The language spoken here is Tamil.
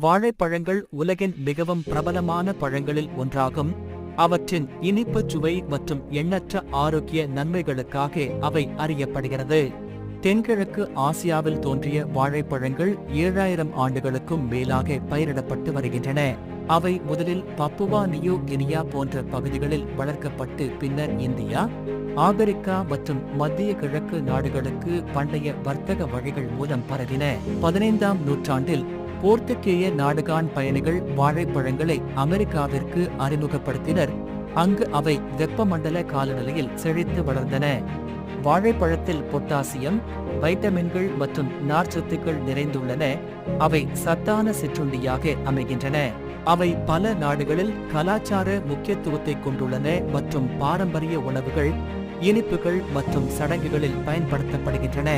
வாழைப்பழங்கள் உலகின் மிகவும் பிரபலமான பழங்களில் ஒன்றாகும். அவற்றின் இனிப்பு சுவை மற்றும் எண்ணற்ற ஆரோக்கிய நன்மைகளுக்காக அவை அறியப்படுகிறது. தென்கிழக்கு ஆசியாவில் தோன்றிய வாழைப்பழங்கள் ஏழாயிரம் ஆண்டுகளுக்கும் மேலாக பயிரிடப்பட்டு வருகின்றன. அவை முதலில் பப்புவா நியூ கினியா போன்ற பகுதிகளில் வளர்க்கப்பட்டு பின்னர் இந்தியா ஆப்பிரிக்கா மற்றும் மத்திய கிழக்கு நாடுகளுக்கு பண்டைய வர்த்தக வழிகள் மூலம் பரவின. பதினைந்தாம் நூற்றாண்டில் போர்த்துகேய நாடுகான் பயணிகள் வாழைப்பழங்களை அமெரிக்காவிற்கு அறிமுகப்படுத்தினர். அங்கு அவை வெப்பமண்டல காலநிலையில் செழித்து வளர்ந்தன. வாழைப்பழத்தில் பொட்டாசியம் வைட்டமின்கள் மற்றும் நார்ச்சத்துக்கள் நிறைந்துள்ளன. அவை சத்தான சிற்றுண்டியாக அமைகின்றன. அவை பல நாடுகளில் கலாச்சார முக்கியத்துவத்தை கொண்டுள்ளன மற்றும் பாரம்பரிய உணவுகள் இனிப்புகள் மற்றும் சடங்குகளில் பயன்படுத்தப்படுகின்றன.